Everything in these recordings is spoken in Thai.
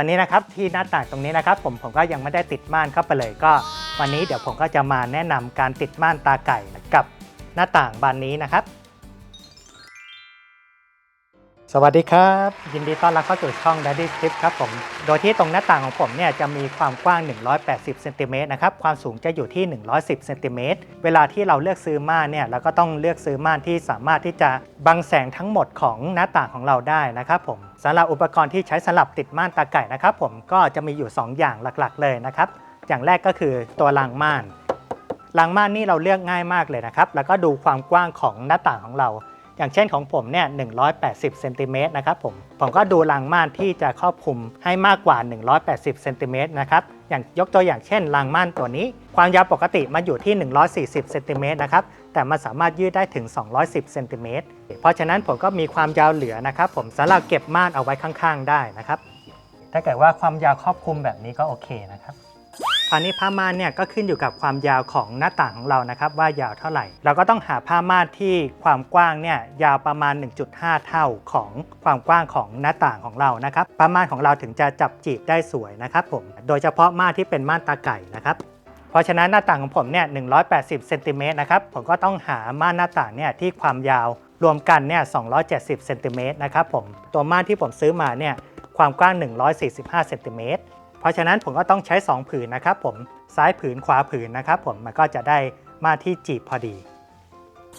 วันนี้นะครับที่หน้าต่างตรงนี้นะครับ ผมผมก็ยังไม่ได้ติดม่านเข้าไปเลยก็ วันนี้เดี๋ยวผมก็จะมาแนะนำการติดม่านตาไก่กับหน้าต่างบานนี้นะครับ สวัสดีครับ ยินดีต้อนรับเข้าสู่ช่อง Daddy Tip ครับผม โดยที่ตรงหน้าต่างของผมเนี่ยจะมีความกว้าง 180เซนติเมตรนะครับ ความสูงจะอยู่ที่ 110เซนติเมตรเวลาที่เราเลือกซื้อม่านเนี่ยเราก็ต้องเลือกซื้อม่านที่สามารถที่จะบังแสงทั้งหมดของหน้าต่างของเราได้นะครับผมสำหรับอุปกรณ์ที่ใช้สำหรับติดม่านตาไก่นะครับผมก็จะมีอยู่ 2 อย่างหลักๆ เลยนะครับ อย่างแรกก็คือตัวรางม่านรางม่านนี่เราเลือกง่ายมากเลยนะครับแล้วก็ดูความกว้างของหน้าต่างของเรา อย่างเช่นของผมเนี่ย 180 เซนติเมตรนะครับผม ผมก็ดูรางม่านที่จะครอบคลุมให้มากกว่า 180 เซนติเมตรนะครับ อย่างยกตัวอย่างเช่นรางม่านตัวนี้ ความยาวปกติมันอยู่ที่ 140 เซนติเมตรนะครับ แต่มันสามารถยืดได้ถึง 210 เซนติเมตร เพราะฉะนั้นผมก็มีความยาวเหลือนะครับผมสำหรับเก็บม่านเอาไว้ข้างๆ ได้นะครับ ถ้าเกิดว่าความยาวครอบคลุมแบบนี้ก็โอเคนะครับ คราวนี้ผ้าม่านเนี่ยก็ขึ้นอยู่กับความยาวของหน้าต่างของเรานะครับ ว่ายาวเท่าไหร่ เราก็ต้องหาผ้าม่านที่ความกว้างเนี่ยยาวประมาณ 1.5 เท่าของความกว้างของหน้าต่างของเรานะครับผ้าม่านของเราถึงจะจับจีบได้สวยนะครับผมโดยเฉพาะม่านที่เป็นม่านตาไก่นะครับเพราะฉะนั้นหน้าต่างของผมเนี่ย 180 เซนติเมตรนะครับ ผมก็ต้องหาม่านหน้าต่างเนี่ยที่ความยาวรวมกันเนี่ย 270 เซนติเมตรนะครับผม ตัวม่านที่ผมซื้อมาเนี่ย ความกว้าง 145 เซนติเมตร เพราะฉะนั้นผมก็ต้องใช้ 2 ผืนนะครับผมซ้ายผืนขวาผืนนะครับผมมันก็จะได้มาที่จีบพอดี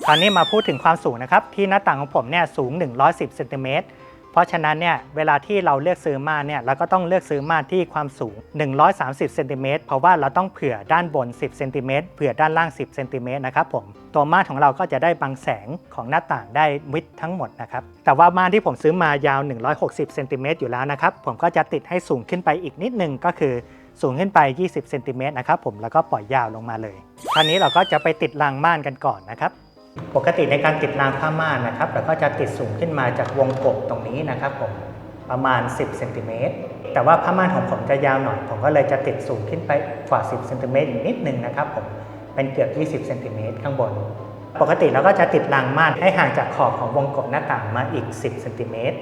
ตอนนี้มาพูดถึงความสูงนะครับที่หน้าต่างของผมเนี่ยสูง 110เซนติเมตร เพราะฉะนั้นเนี่ยเวลาที่เราเลือกซื้อม่านเนี่ยเราก็ต้องเลือกซื้อม่านที่ความสูง 130เซนติเมตรเพราะว่าเราต้องเผื่อด้านบน 10เซนติเมตรเผื่อด้านล่าง 10เซนติเมตรนะครับผมตัวม่านของเราก็จะได้บังแสงของหน้าต่างได้วิดทั้งหมดนะครับแต่ว่าม่านที่ผมซื้อมายาว 160เซนติเมตรอยู่แล้วนะครับผมก็จะติดให้สูงขึ้นไปอีกนิดนึงก็คือสูงขึ้นไป 20เซนติเมตรนะครับผมแล้วก็ปล่อยยาวลงมาเลยคราวนี้เราก็จะไปติดรางม่านกันก่อนนะครับ ปกติในการติดรางผ้าม่านนะครับเราก็จะติดสูงขึ้นมาจากวงกบตรงนี้นะครับผมประมาณ 10เซนติเมตรแต่ว่าผ้าม่านของผมจะยาวหน่อย ผมก็เลยจะติดสูงขึ้นไปกว่า 10เซนติเมตรอีกนิดนึงนะครับผมเป็นเกือบ 20เซนติเมตรข้างบน ปกติเราก็จะติดรางม่านให้ห่างจากขอบของวงกบหน้าต่างมาอีก 10เซนติเมตร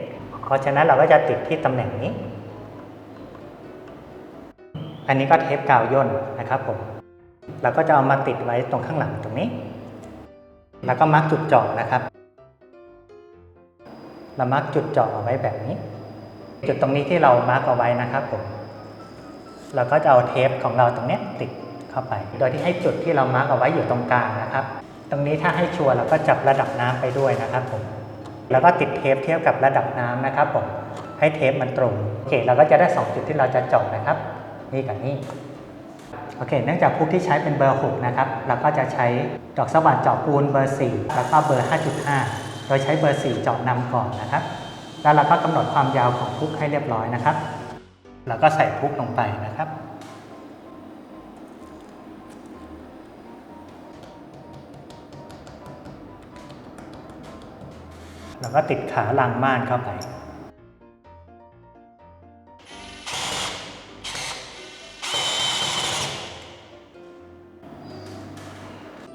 เพราะฉะนั้นเราก็จะติดที่ตำแหน่งนี้ อันนี้ก็เทปกาวย่นนะครับผมเราก็จะเอามาติดไว้ตรงข้างหลังตรงนี้ แล้วก็มาร์กจุดเจาะนะครับ เรามาร์กจุดเจาะเอาไว้แบบนี้ จุดตรงนี้ที่เรามาร์กเอาไว้นะครับผม เราก็จะเอาเทปของเราตรงนี้ติดเข้าไป โดยที่ให้จุดที่เรามาร์กเอาไว้อยู่ตรงกลางนะครับ ตรงนี้ถ้าให้ชัวร์เราก็จับระดับน้ำไปด้วยนะครับผม แล้วก็ติดเทปเทียบกับระดับน้ำนะครับผม ให้เทปมันตรง โอเค เราก็จะได้ 2 จุดที่เราจะเจาะนะครับ นี่กับนี่ โอเค เนื่องจากผู้ที่ใช้เป็นเบอร์ 6 นะครับ เราก็จะใช้ดอกสว่านเจาะปูนเบอร์ 4 แล้วก็เบอร์ 5.5 โดยใช้เบอร์ 4 เจาะนำก่อนนะครับ แล้วเราก็กำหนดความยาวของพุกให้เรียบร้อยนะครับ แล้วก็ใส่พุกลงไปนะครับแล้วก็ติดขาลังม่านเข้าไป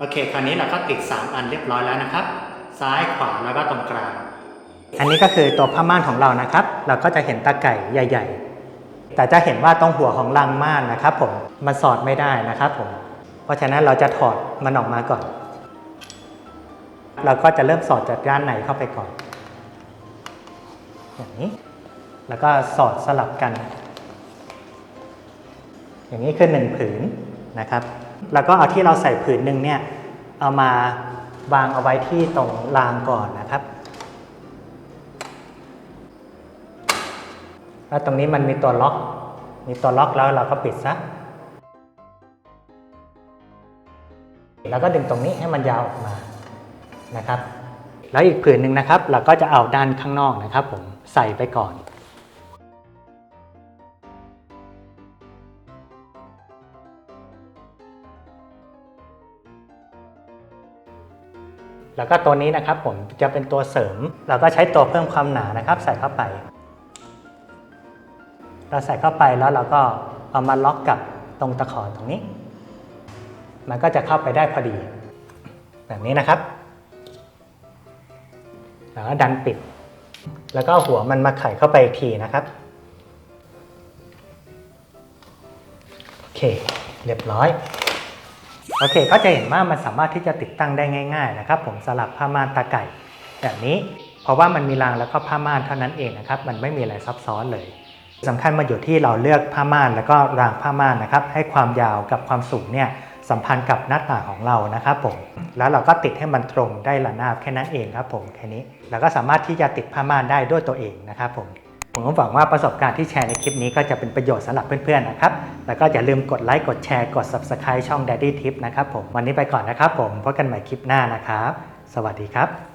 โอเค คราวนี้เราก็ติด 3 อันเรียบร้อยแล้วนะครับ ซ้ายขวาแล้วก็ตรงกลาง อันนี้ก็คือตัวผ้าม่านของเรานะครับ เราก็จะเห็นตาไก่ใหญ่ ๆ แต่จะเห็นว่าตรงหัวของรังม่านนะครับ ผมมันสอดไม่ได้นะครับผม เพราะฉะนั้นเราจะถอดมันออกมาก่อน เราก็จะเริ่มสอดจากด้านในเข้าไปก่อน อย่างนี้ แล้วก็สอดสลับกัน อย่างนี้คือหนึ่งผืนนะครับ แล้วก็เอาที่เราใส่ผืนหนึ่งเนี่ยเอามาวางเอาไว้ที่ตรงรางก่อนนะครับแล้วตรงนี้มันมีตัวล็อก มีตัวล็อกแล้วเราก็ปิดซะ แล้วก็ดึงตรงนี้ให้มันยาวออกมานะครับ แล้วอีกผืนหนึ่งนะครับ เราก็จะเอาด้านข้างนอกนะครับ ผมใส่ไปก่อน แล้วก็ตัวนี้นะครับผมจะเป็นตัวเสริม เราก็ใช้ตัวเพิ่มความหนานะครับ ใส่เข้าไป เราใส่เข้าไปแล้วเราก็เอามาล็อกกับตรงตะขอตรงนี้ มันก็จะเข้าไปได้พอดี แบบนี้นะครับ แล้วก็ดันปิด แล้วก็หัวมันมาไขเข้าไปอีกทีนะครับโอเค เรียบร้อย โอเคก็จะเห็นว่ามันสามารถที่จะติดตั้งได้ง่าย ๆ นะครับ ผมสลับผ้าม่านตาไก่แบบนี้ เพราะว่ามันมีรางแล้วก็ผ้าม่านเท่านั้นเองนะครับ มันไม่มีอะไรซับซ้อนเลยสำคัญมาอยู่ที่เราเลือกผ้าม่านแล้วก็รางผ้าม่านนะครับ ให้ความยาวกับความสูงเนี่ยสัมพันธ์กับหน้าต่างของเรานะครับผม แล้วเราก็ติดให้มันตรงได้ระนาบแค่นั้นเองครับผมแค่นี้เราก็สามารถที่จะติดผ้าม่านได้ด้วยตัวเองนะครับผม ผมก็หวังว่าประสบการณ์ที่แชร์ในคลิปนี้ก็จะเป็นประโยชน์สำหรับเพื่อนๆนะครับ แล้วก็อย่าลืมกดไลค์กดแชร์กด Subscribe ช่อง Daddy Tip นะครับผม วันนี้ไปก่อนนะครับผมพบกันใหม่คลิปหน้านะครับ สวัสดีครับ